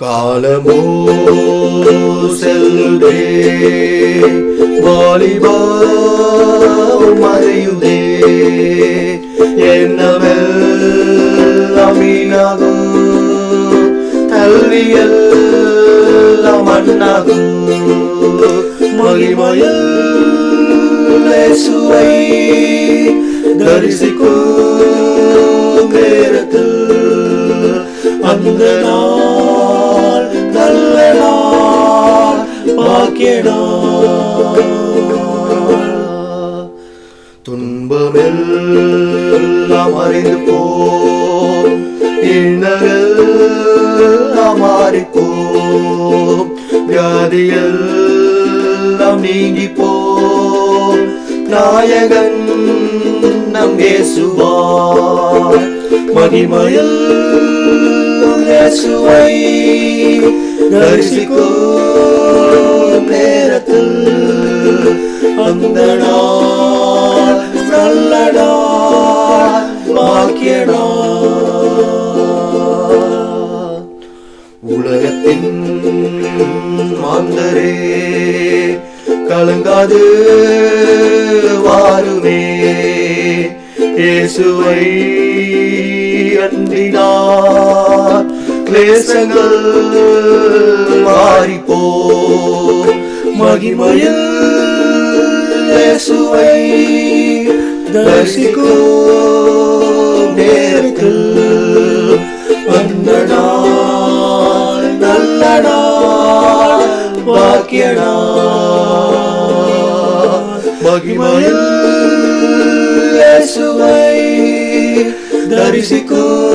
காலமோ செல்லுதே வாலிபா மறையுதே. என்னமெல்லாம் வீணாகும்? கல்வியெல்லாம் மண்ணாகும். மகிமையில் இயேசுவை தரிசிக்கும் நேரத்தில் அந்த நான் துன்பமெல்லாம் அறிந்து போ மாறிப்போம் வியாதியெல்லாம் நீங்கி போ நாயகன் நம் இயேசுவார். மகிமயல் இயேசுவை தரிசிக்கும் நேரத்தில் அந்த நாள் நல்ல நாள் பாக்கிய உலகத்தின் மாந்தரே கலங்காது வாருமே. இயேசுவை அன்றினார் கிளேசங்கள் மாறிப்போ. மகிமையில் இயேசுவை தரிசிக்கும் நேரத்தில் அந்த நாள் நல்ல நாள் பாக்கிய மகிமையில் இயேசுவை தரிசிக்கும்